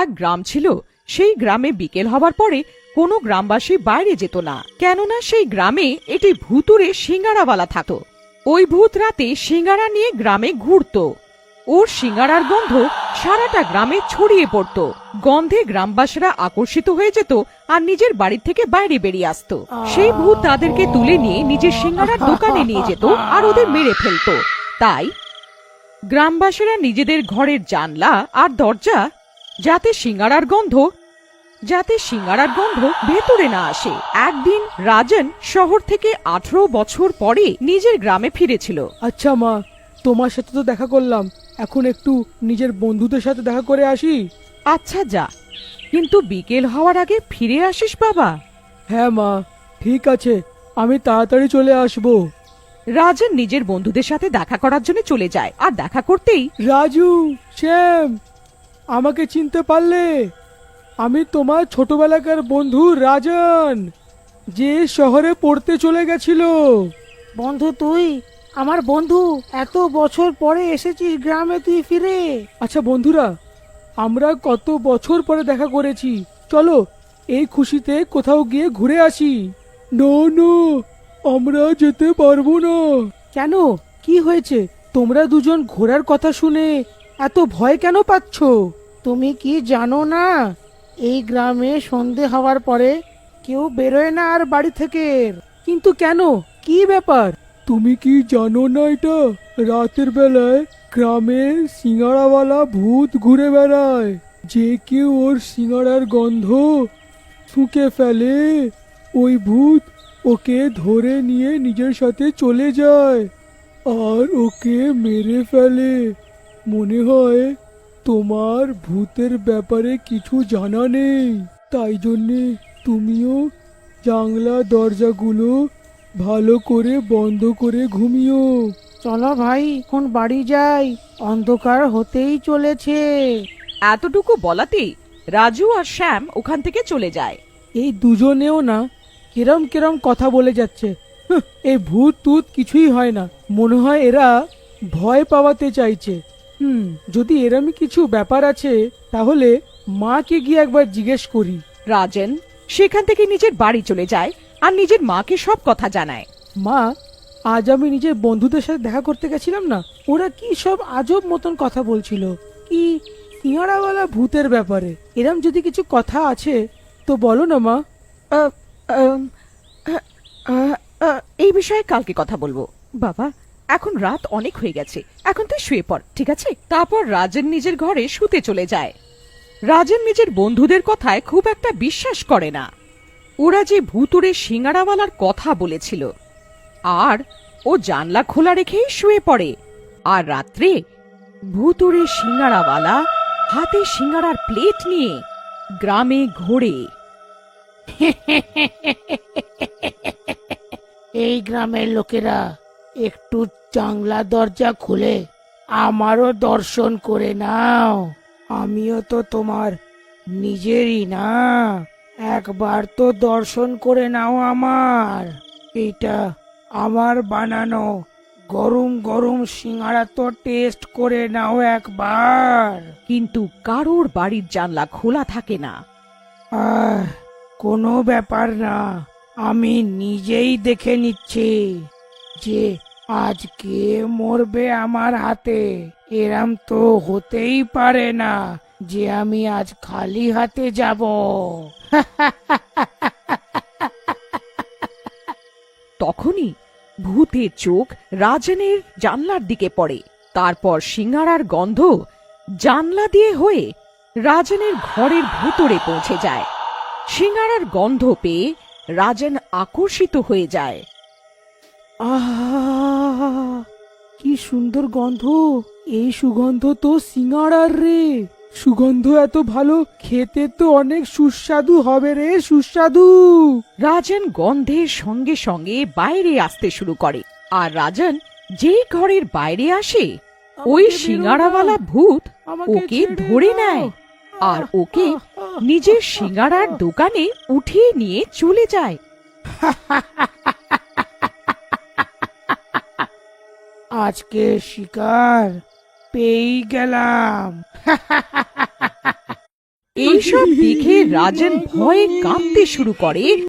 এক গ্রাম ছিল, সেই গ্রামে বিকেল হবার পরে কোনো গ্রামবাসী বাইরে যেত না। কেননা সেই গ্রামে এটি ভুতুরে সিঙ্গারাওয়ালা থাকতো ওই ভূত রাতে সিঙ্গারা নিয়ে গ্রামে ঘুরতো। ওর সিঙ্গারার গন্ধ সারাটা গ্রামে ছড়িয়ে পড়তো। গন্ধে গ্রামবাসীরা আকর্ষিত হয়ে যেত আর নিজের বাড়ি থেকে বাইরে বেরিয়ে আসতো। সেই ভূত তাদেরকে তুলে নিয়ে নিজের সিঙ্গারার দোকানে নিয়ে যেত আর ওদের মেরে ফেলতো। তাই গ্রামবাসীরা নিজেদের ঘরের জানলা আর দরজা যাতে সিঙ্গারার গন্ধ যাতে সিঙ্গারার গন্ধ ভেতরে না আসে। একদিন রাজন শহর থেকে আঠারো বছর পরে নিজের গ্রামে ফিরেছিল। আচ্ছা মা তোমার সাথে তো দেখা করলাম। এখন একটু নিজের বন্ধুদের সাথে দেখা করে আসি। আচ্ছা যা কিন্তু বিকেল হওয়ার আগে ফিরে আসিস বাবা। হ্যাঁ মা ঠিক আছে আমি তাড়াতাড়ি চলে আসব। রাজন নিজের বন্ধুদের সাথে দেখা করার জন্য চলে যায় আর দেখা করতেই রাজু শ্যাম আমাকে চিনতে পারলে? আমি তোমার ছোটবেলাকার বন্ধু রাজন যে শহরে পড়তে চলে গেছিল। বন্ধু তুই? আমার বন্ধু এত বছর পরে এসেছিস গ্রামে তুই ফিরে। আচ্ছা বন্ধুরা আমরা কত বছর পরে দেখা করেছি। চলো এই খুশিতে কোথাও গিয়ে ঘুরে আসি। নো নো আমরা যেতে পারব না। কেন? কি হয়েছে? তোমরা দুজন ঘোরার কথা শুনে এত ভয় কেন পাচ্ছ? তুমি কি জানো না? এই গ্রামে সন্ধে হওয়ার পরে কেউ বেরোয় না আর বাড়ি থেকে। কিন্তু কেন? কি ব্যাপার? তুমি কি জানো না এটা? রাতের বেলায় গ্রামে সিঙ্গারাওয়ালা ভূত ঘুরে বেড়ায়। যে কেউ ওর সিঙ্গারার গন্ধ শুকে ফেলে, ওই ভূত ওকে ধরে নিয়ে নিজের সাথে চলে যায় আর ওকে মেরে ফেলে। মনে হয় তোমার ভূতের ব্যাপারে কিছু জানা নেই। তাই জন্যে তুমিও জানলা দরজাগুলো ভালো করে বন্ধ করে ঘুমিও। চলো ভাই এখন বাড়ি যাই। অন্ধকার হতেই চলেছে। এতটুকু বলাতেই রাজু আর শ্যাম ওখান থেকে চলে যায়। এই দুজনেও না কিরম কিরম কথা বলে যাচ্ছে। এই ভূত টুত কিছুই হয় না। মনে হয় এরা ভয় পাওয়াতে চাইছে। হুম। যদি এরমই কিছু ব্যাপার আছে তাহলে মাকে গিয়ে একবার জিজ্ঞেস করি। রাজেন সেখান থেকে নিজের বাড়ি চলে যায় আর নিজের মাকে সব কথা জানায়। মা আজ আমি নিজের বন্ধুদের সাথে দেখা করতে গেছিলাম না? ওরা কি সব আজব মতন কথা বলছিল। কি সিঙ্গারাওয়ালা ভূতের ব্যাপারে? এরম যদি কিছু কথা আছে তো বলো না মা। এই বিষয়ে কালকে কথা বলব। বাবা এখন রাত অনেক হয়ে গেছে। এখন তুই শুয়ে পড়, ঠিক আছে? তারপর রাজেন নিজের ঘরে শুতে চলে যায়। রাজেন নিজের বন্ধুদের কথায় খুব একটা বিশ্বাস করে না। ওরা যে ভুতুরে সিঙ্গারাওয়ালার কথা বলেছিল। আর ও জানলা খোলা রেখেই শুয়ে পড়ে। আর রাত্রে ভুতুরে সিঙ্গারাওয়ালা হাতে সিঙ্গারার প্লেট নিয়ে গ্রামে ঘোরে। এই গ্রামের লোকেরা একটু জাংলা দরজা খুলে আমারও দর্শন করে নাও। আমিও তো তোমার নিজেরই না। একবার তো দর্শন করে নাও আমার। এটা আমার বানানো গরম গরম সিঙ্গারা তো টেস্ট করে নাও একবার। কিন্তু কারোর বাড়ির জানলা খোলা থাকে না। আহ কোনো ব্যাপার না। আমি নিজেই দেখে নিচ্ছি যে আজ কে মরবে আমার হাতে। এরাম তো হতেই পারে না যে আমি আজ খালি হাতে যাব। তখনই ভূতের চোখ রাজনের জানলার দিকে পড়ে। তারপর সিঙ্গারার গন্ধ জানলা দিয়ে হয়ে রাজনের ঘরের ভেতরে পৌঁছে যায়। সিঙ্গারার গন্ধ পেয়ে রাজন আকর্ষিত হয়ে যায়। আহ কি সুন্দর গন্ধ। এই সুগন্ধ তো সিঙ্গাড়ার রে। সুগন্ধ এত ভালো খেতে তো অনেক সুস্বাদু হবে রে সুস্বাদু। রাজন গন্ধের সঙ্গে সঙ্গে বাইরে আসতে শুরু করে আর রাজন যেই ঘরের বাইরে আসে ওই বেরো ভূত ওকে ধরে নেয় আর ওকে নিজের সিঙ্গারার দোকানে উঠিয়ে নিয়ে চলে যায়। আজকে শিকার পেয়েই গেলাম। এইসব দেখে রাজেন ভয়ে কাঁপতে শুরু করে।